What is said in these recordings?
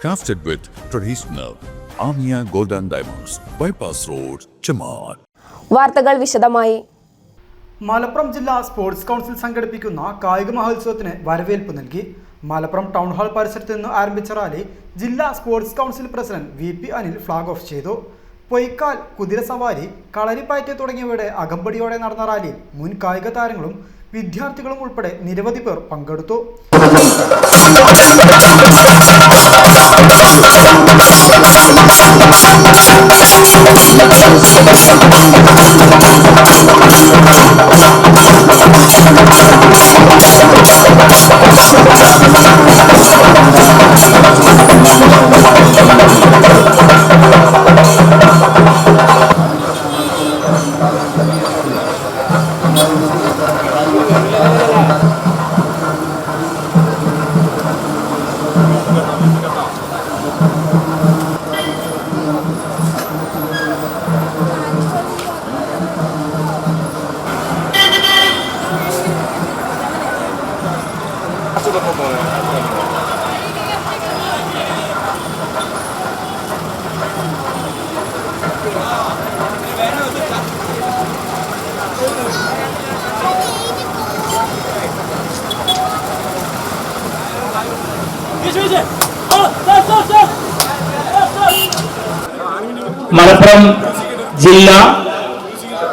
Crafted with traditional Amia Golden Diamonds, Bypass Road, Chamar. വാർത്തകൾ വിശദമായി. മലപ്പുറം ജില്ലാ സ്പോർട്സ് കൗൺസിൽ സംഘടിപ്പിക്കുന്ന കായിക മഹോത്സവത്തിന് വരവേൽപ്പ് നൽകി. മലപ്പുറം ടൗൺ ഹാൾ പരിസരത്ത് നിന്ന് ആരംഭിച്ച റാലി ജില്ലാ sports council president V P Anil flag off ചെയ്തു. പൊയ്ക്കാൽ കുതിരസവാരി കളരിപ്പയറ്റ് തുടങ്ങിയവയുടെ അകമ്പടിയോടെ നടന്ന റാലിയിൽ മുൻ കായിക താരങ്ങളും വിദ്യാർത്ഥികളും ഉൾപ്പെടെ നിരവധി പേർ പങ്കെടുത്തു. ちょっとここね。മലപ്പുറം ജില്ല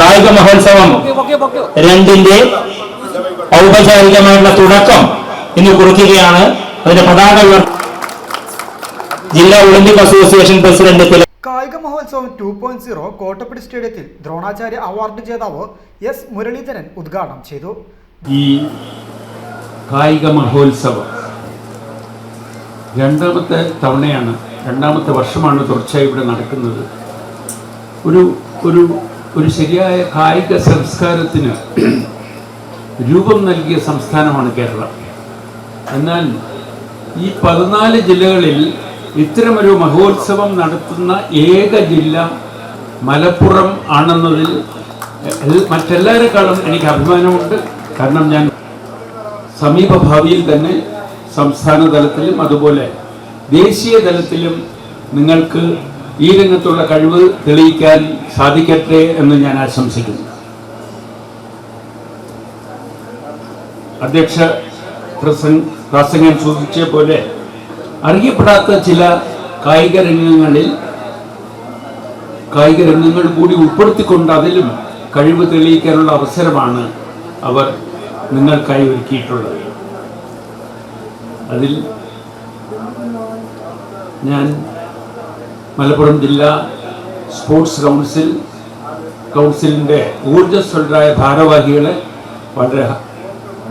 കായിക മഹോത്സവം രണ്ടിന്റെ ഔപചാരികമായുള്ള തുടക്കം ഇന്ന് കുറിക്കുകയാണ്. അതിന്റെ പതാക ജില്ലാ ഒളിമ്പിക് അസോസിയേഷൻ പ്രസിഡന്റ് കായിക മഹോത്സവം ടു പോയിന്റ് സീറോ കോട്ടപ്പടി സ്റ്റേഡിയത്തിൽ ദ്രോണാചാര്യ അവാർഡ് ജേതാവ് എസ് മുരളീധരൻ ഉദ്ഘാടനം ചെയ്തു. ഈ കായിക മഹോത്സവം രണ്ടാമത്തെ തവണയാണ് രണ്ടാമത്തെ വർഷമാണ് തുടർച്ചയായി ഇവിടെ നടക്കുന്നത്. ഒരു ഒരു ഒരു ശരിയായ കായിക സംസ്കാരത്തിന് രൂപം നൽകിയ സംസ്ഥാനമാണ് കേരളം. എന്നാൽ ഈ പതിനാല് ജില്ലകളിൽ ഇത്തരമൊരു മഹോത്സവം നടത്തുന്ന ഏക ജില്ല മലപ്പുറം ആണെന്നതിൽ മറ്റെല്ലാവരെക്കാളും എനിക്ക് അഭിമാനമുണ്ട്. കാരണം ഞാൻ സമീപഭാവിയിൽ തന്നെ സംസ്ഥാന തലത്തിലും അതുപോലെ ദേശീയ തലത്തിലും നിങ്ങൾക്ക് ഈ രംഗത്തുള്ള കഴിവ് തെളിയിക്കാൻ സാധിക്കട്ടെ എന്ന് ഞാൻ ആശംസിക്കുന്നു. അധ്യക്ഷ പ്രസംഗൻ സൂചിച്ച പോലെ അറിയപ്പെടാത്ത ചില കായിക രംഗങ്ങളിൽ കായിക രംഗങ്ങൾ കൂടി ഉൾപ്പെടുത്തിക്കൊണ്ട് അതിലും കഴിവ് തെളിയിക്കാനുള്ള അവസരമാണ് അവർ നിങ്ങൾക്കായി ഒരുക്കിയിട്ടുള്ളത്. അതിൽ ഞാൻ മലപ്പുറം ജില്ലാ സ്പോർട്സ് കൗൺസിൽ കൗൺസിലിന്റെ ഊർജസ്വലരായ ഭാരവാഹികളെ വളരെ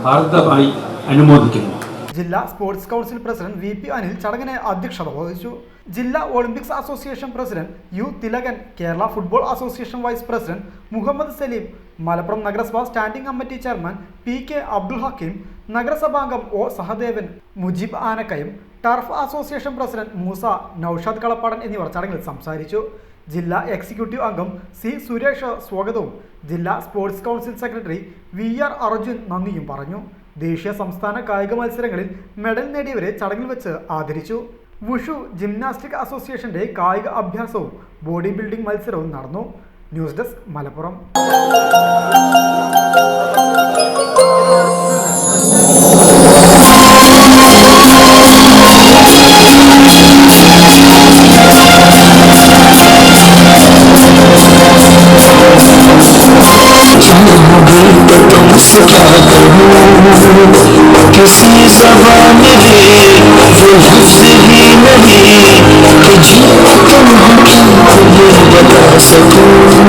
ഹാർദമായി അനുമോദിക്കുന്നു. ജില്ലാ sports council president V P Anil ചടങ്ങിന് അധ്യക്ഷത വഹിച്ചു. ജില്ലാ olympics association president U Thilakan Kerala football association vice president Muhammad Saleem Malappuram നഗരസഭ standing committee chairman P K Abdul Hakeem നഗരസഭാംഗം O Sahadevan Mujeeb Anakkayam turf association president Moosa Naushad Kalappadan എന്നിവർ ചടങ്ങിൽ സംസാരിച്ചു. ജില്ലാ executive അംഗം C Suresh സ്വാഗതവും ജില്ലാ sports council secretary V R Arjun നന്ദിയും പറഞ്ഞു. ദേശീയ സംസ്ഥാന കായിക മത്സരങ്ങളിൽ മെഡൽ നേടിയവരെ ചടങ്ങിൽ വെച്ച് ആദരിച്ചു. വുഷു ജിംനാസ്റ്റിക് അസോസിയേഷന്റെ കായിക അഭ്യാസവും ബോഡി ബിൽഡിംഗ് മത്സരവും നടന്നു. News desk Malappuram. किसी जबान में वो लफ्ज ही नहीं कि जी तुम क्या बता सकूँ।